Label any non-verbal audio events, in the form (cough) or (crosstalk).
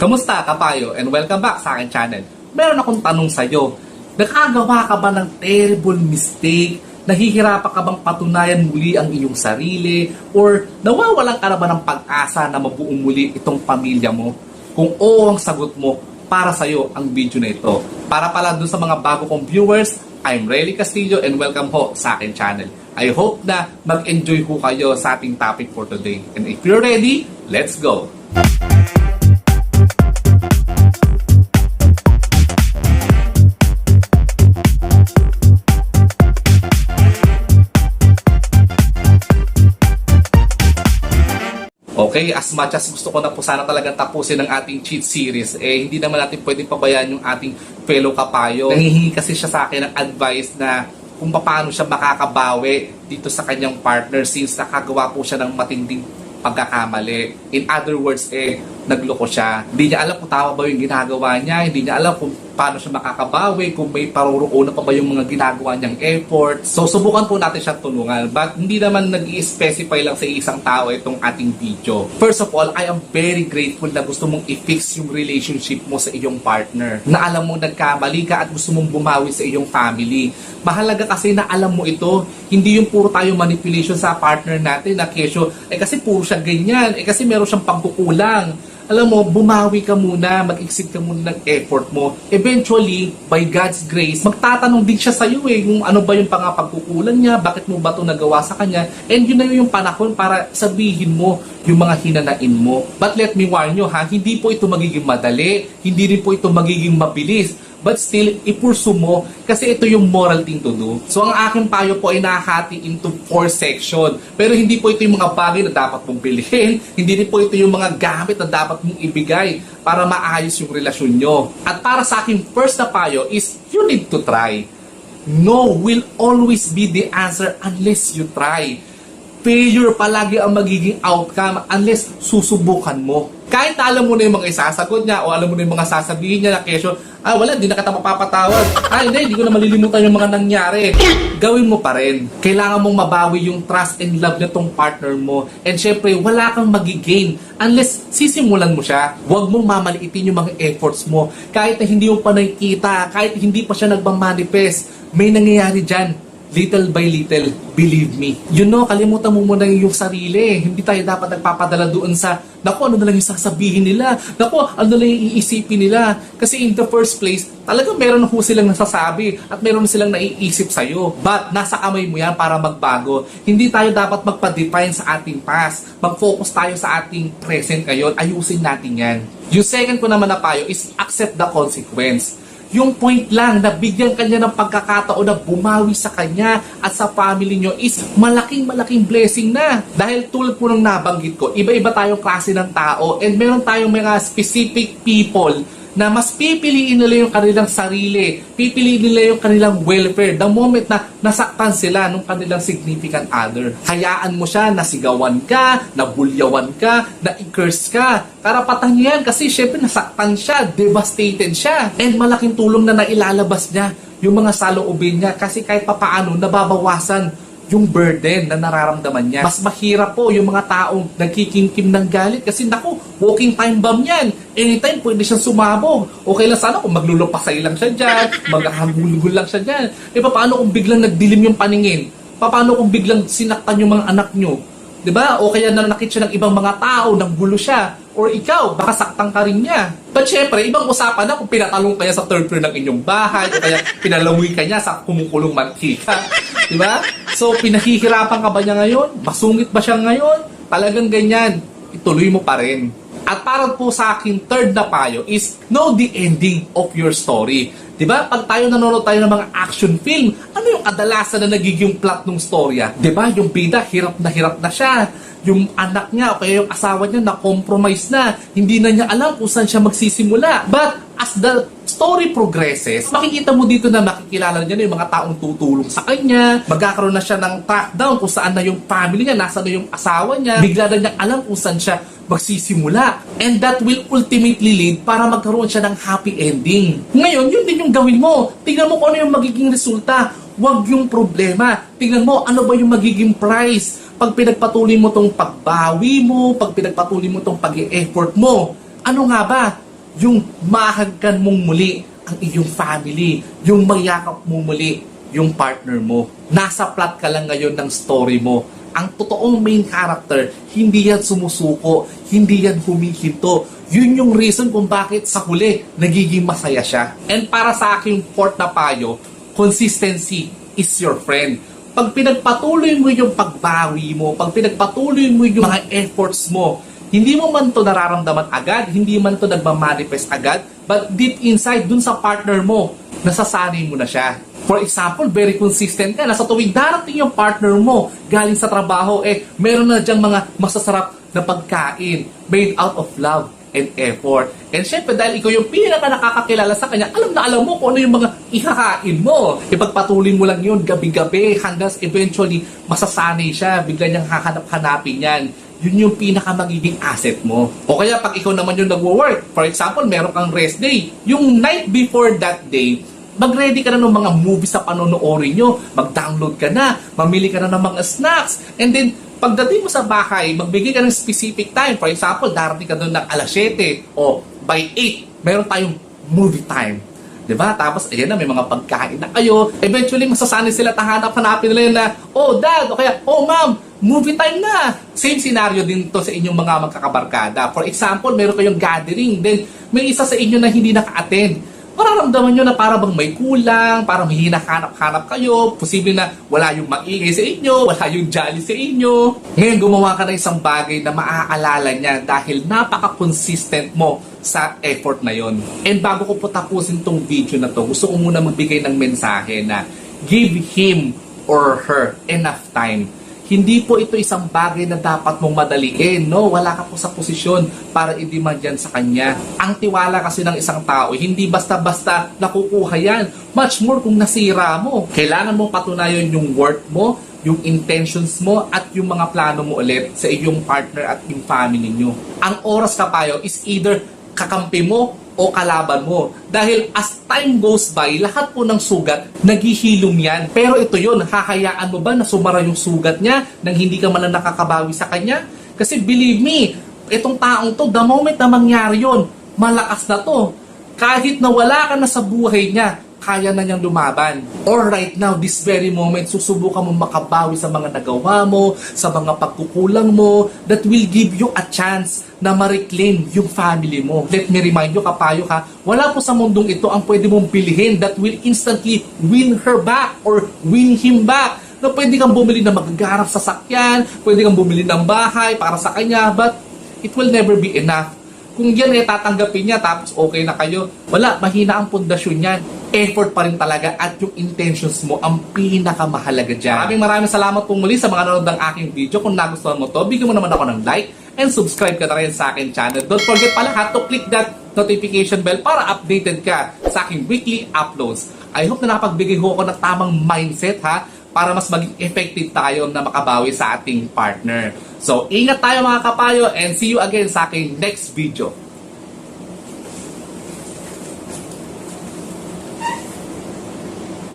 Kamusta kapayo and welcome back sa akin channel. Meron akong tanong sa'yo. Nakagawa ka ba ng terrible mistake? Nahihirapan ka bang patunayan muli ang iyong sarili? Or nawawalan ka na ba ng pag-asa na mabuo muli itong pamilya mo? Kung oo ang sagot mo, para sa'yo ang video na ito. Para pala dun sa mga bago kong viewers, I'm Relly Castillo and welcome ho sa akin channel. I hope na mag-enjoy ho kayo sa ating topic for today. And if you're ready, let's go! Okay, as much as gusto ko na po sana talagang tapusin ang ating cheat series, eh hindi naman natin pwedeng pabayaan yung ating fellow kapayo. Nangihingi kasi siya sa akin ng advice na kung paano siya makakabawi dito sa kanyang partner since nakagawa po siya ng matinding pagkakamali. In other words, eh, nagloko siya. Hindi niya alam kung tama ba yung ginagawa niya, hindi niya alam kung paano siya makakabawi, kung may paruroonan pa ba yung mga ginagawa niyang effort. So, subukan po natin siyang tulungan. But hindi naman nag specify lang sa isang tao itong ating video. First of all, I am very grateful na gusto mong i-fix yung relationship mo sa iyong partner. Na alam mo nagkamali ka at gusto mong bumawi sa iyong family. Mahalaga kasi na alam mo ito, hindi yung puro tayo manipulation sa partner natin na kesyo, eh kasi puro siya ganyan, eh kasi meron siyang pagkukulang alam mo, bumawi ka muna, mag-exit ka muna ng effort mo. Eventually, by God's grace, magtatanong din siya sa'yo eh, kung ano ba yung pangapagkukulan niya, bakit mo ba ito nagawa sa kanya, and yun na yung panahon para sabihin mo yung mga hinanain mo. But let me warn you ha, hindi po ito magiging madali, hindi rin po ito magiging mabilis, but still, ipursu mo kasi ito yung moral thing to do. So, ang aking payo po ay nahati into four section. Pero hindi po ito yung mga bagay na dapat mong bilhin. (laughs) Hindi po ito yung mga gamit na dapat mong ibigay para maayos yung relasyon nyo. At para sa aking first na payo is, you need to try. No will always be the answer unless you try failure palagi ang magiging outcome unless susubukan mo. Kahit na alam mo na yung mga isasagot niya o alam mo na yung mga sasabihin niya na kesyo, ah wala, di na kita mapapatawad. (laughs) Ah hindi, hindi ko na malilimutan yung mga nangyari. Gawin mo pa rin. Kailangan mong mabawi yung trust and love na tong partner mo. And syempre, wala kang magigain unless sisimulan mo siya. Huwag mong mamaliitin yung mga efforts mo. Kahit na hindi mo pa nakikita, kahit hindi pa siya nagmamanifest, may nangyayari dyan little by little, believe me. You know, kalimutan mo muna yung sarili. Hindi tayo dapat nagpapadala doon sa, naku, ano na lang yung sasabihin nila? Naku, ano na lang yung iisipin nila? Kasi in the first place, talagang meron ho silang nasasabi at meron silang naiisip sa'yo. But, nasa kamay mo yan para magbago. Hindi tayo dapat magpa-define sa ating past. Mag-focus tayo sa ating present ngayon. Ayusin natin yan. Yung second ko naman na payo is accept the consequence yung point lang na bigyan kanya ng pagkakataon na bumawi sa kanya at sa family nyo is malaking malaking blessing na. Dahil tulad po ng nabanggit ko, iba-iba tayong klase ng tao and meron tayong mga specific people na mas pipiliin nila yung kanilang sarili, pipiliin nila yung kanilang welfare the moment na nasaktan sila ng kanilang significant other. Hayaan mo siya, nasigawan ka, nabulyawan ka, na-curse ka. Karapatan niya yan kasi syempre nasaktan siya, devastated siya. And malaking tulong na nailalabas niya yung mga saloobin niya kasi kahit papaano nababawasan yung burden na nararamdaman niya. Mas mahirap po yung mga taong nagkikimkim ng galit kasi naku, walking time bomb yan. Anytime pwede siyang sumabog. Okay lang sana kung maglulupasay lang siya dyan, (laughs) maghahulgul lang siya dyan. E paano kung biglang nagdilim yung paningin? Paano kung biglang sinaktan yung mga anak nyo? 'Di ba? O kaya nanakit siya ng ibang mga tao, nang gulo siya. Or ikaw, baka saktan ka rin niya. But syempre, ibang usapan na kung pinatalong kanya sa third floor ng inyong bahay, o kaya pinalawi ka niya sa kumukulong mantika. 'Di ba? So, pinahihirapan ka ba niya ngayon? Masungit ba siya ngayon? Talagang ganyan. Ituloy mo pa rin. At para po sa akin, third na payo is know the ending of your story. 'Di ba? Pag tayo nanonood tayo ng mga action film, ano yung kadalasan na nagiging plot ng storya? 'Di ba? Yung bida hirap na hirap na siya. Yung anak niya o kaya yung asawa niya na compromise na. Hindi na niya alam kung saan siya magsisimula. But as the story progresses, makikita mo dito na makikilala niya na yung mga taong tutulong sa kanya. Magkakaroon na siya ng track down kung saan na yung family niya, nasa na yung asawa niya. Bigla na niya alam kung saan siya magsisimula. And that will ultimately lead para magkaroon siya ng happy ending. Ngayon, yun din yung gawin mo. Tingnan mo kung ano yung magiging resulta. Huwag yung problema. Tingnan mo ano ba yung magiging price. Pag pinagpatuloy mo tong pagbawi mo, pag pinagpatuloy mo tong pag-effort mo, ano nga ba? Yung mahagkan mong muli ang iyong family, yung mayakap mo muli yung partner mo. Nasa plot ka lang ngayon ng story mo. Ang totoong main character, hindi yan sumusuko, hindi yan humihinto. Yun yung reason kung bakit sa huli nagiging masaya siya. And para sa aking fourth na payo, consistency is your friend. Pag pinagpatuloy mo yung pagbawi mo, pag pinagpatuloy mo yung mga efforts mo, hindi mo man to nararamdaman agad, hindi man to nagmamanifest agad, but deep inside, dun sa partner mo, nasasanay mo na siya. For example, very consistent ka na sa tuwing darating yung partner mo galing sa trabaho, eh, meron na diyang mga masasarap na pagkain made out of love and effort. And syempre, dahil ikaw yung pinaka nakakakilala sa kanya, alam na alam mo kung ano yung mga ikakain mo. Ipagpatuloy mo lang yun gabi-gabi hanggang eventually masasanay siya, bigla niyang hahanap-hanapin yan yun yung pinaka magiging asset mo. O kaya pag ikaw naman yung nagwo-work, for example, meron kang rest day, yung night before that day, mag-ready ka na ng mga movies sa panonoorin nyo, mag-download ka na, mamili ka na ng mga snacks, and then pagdating mo sa bahay, magbigay ka ng specific time. For example, darating ka doon ng alas 7 o by 8, meron tayong movie time. 'Di ba? Tapos ayan na may mga pagkain na kayo. Eventually masasanay sila tahanap hanapin nila yun na, "Oh, dad," o kaya, "Oh, mom, movie time na." Same scenario din to sa inyong mga magkakabarkada. For example, meron kayong gathering, then may isa sa inyo na hindi naka-attend mararamdaman nyo na para bang may kulang, para may hinahanap-hanap kayo, posible na wala yung maingay sa inyo, wala yung jolly sa inyo. Ngayon, gumawa ka ng isang bagay na maaalala niya dahil napaka-consistent mo sa effort na yon. And bago ko po tapusin tong video na to, gusto ko muna magbigay ng mensahe na give him or her enough time hindi po ito isang bagay na dapat mong madaliin, no? Wala ka po sa posisyon para i-demand yan sa kanya. Ang tiwala kasi ng isang tao, hindi basta-basta nakukuha yan. Much more kung nasira mo. Kailangan mo patunayan yung worth mo, yung intentions mo, at yung mga plano mo ulit sa iyong partner at yung family nyo. Ang oras kapayo is either kakampi mo o kalaban mo. Dahil as time goes by, lahat po ng sugat, naghihilom yan. Pero ito yun, hahayaan mo ba na sumara yung sugat niya nang hindi ka man nakakabawi sa kanya? Kasi believe me, itong taong to, the moment na mangyari yun, malakas na to. Kahit na wala ka na sa buhay niya, kaya na niyang lumaban. Or right now, this very moment, susubukan mo makabawi sa mga nagawa mo, sa mga pagkukulang mo, that will give you a chance na ma-reclaim yung family mo. Let me remind you, kapayo ka, wala po sa mundong ito ang pwede mong bilihin that will instantly win her back or win him back na pwede kang bumili ng magagarap sa sakyan, pwede kang bumili ng bahay para sa kanya, but it will never be enough. Kung yan ay tatanggapin niya tapos okay na kayo, wala, mahina ang pundasyon niyan. Effort pa rin talaga at yung intentions mo ang pinakamahalaga dyan. Maraming maraming salamat po muli sa mga nanonood ng aking video. Kung nagustuhan mo to, bigyan mo naman ako ng like and subscribe ka na rin sa akin channel. Don't forget pala ha to click that notification bell para updated ka sa aking weekly uploads. I hope na nakapagbigay ho ako ng tamang mindset ha para mas maging effective tayo na makabawi sa ating partner. So, ingat tayo mga kapayo and see you again sa aking next video.